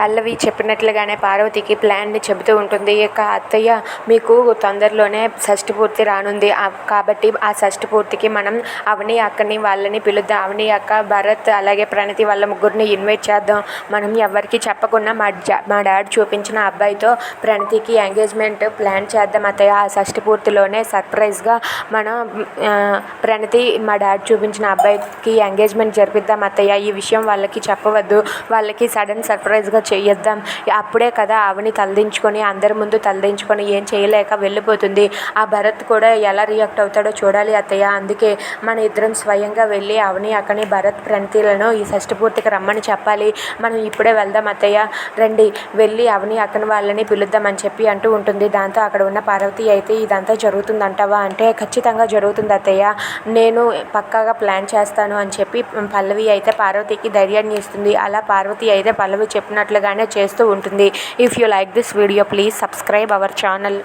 పల్లవి చెప్పినట్లుగానే పార్వతికి ప్లాన్ చెబుతూ ఉంటుంది. ఇక అత్తయ్య మీకు తొందరలోనే షష్టి పూర్తి రానుంది. కాబట్టి ఆ షష్టి పూర్తికి మనం అవని అక్కని వాళ్ళని పిలుద్దాం. అవని అక్క భరత్ అలాగే ప్రణతి వాళ్ళ ముగ్గురిని ఇన్వైట్ చేద్దాం. మనం ఎవరికి చెప్పకుండా మా జా- మా డాడీ చూపించిన అబ్బాయితో ప్రణతికి ఎంగేజ్మెంట్ ప్లాన్ చేద్దాం అత్తయ్య. ఆ షష్టి పూర్తిలోనే సర్ప్రైజ్గా మనం ప్రణతి మా డాడీ చూపించిన అబ్బాయికి ఎంగేజ్మెంట్ జరిపిద్దాం అత్తయ్య. ఈ విషయం వాళ్ళకి చెప్పవద్దు. వాళ్ళకి సడన్ సర్ప్రైజ్గా చేయిద్దాం అప్పుడే కదా ఆవిని తలదించుకొని అందరి ముందు తలదించుకొని ఏం చేయలేక వెళ్ళిపోతుంది. ఆ భరత్ కూడా ఎలా రియాక్ట్ అవుతాడో చూడాలి అత్తయ్య. అందుకే మన ఇద్దరం స్వయంగా వెళ్ళి అవని అక్కని భరత్ ప్రణతిలను ఈ షష్ఠపూర్తికి రమ్మని చెప్పాలి. మనం ఇప్పుడే వెళ్దాం అత్తయ్య. రండి వెళ్ళి అవని అక్కని వాళ్ళని పిలుద్దామని చెప్పి అంటూ ఉంటుంది. దాంతో అక్కడ ఉన్న పార్వతి అయితే ఇదంతా జరుగుతుందంటావా అంటే ఖచ్చితంగా జరుగుతుంది అత్తయ్య. నేను పక్కాగా ప్లాన్ చేస్తాను అని చెప్పి పల్లవి అయితే పార్వతికి ధైర్యాన్ని ఇస్తుంది. అలా పార్వతి అయితే పల్లవి చెప్పినట్లుగానే చేస్తూ ఉంటుంది. If you like this video please subscribe our channel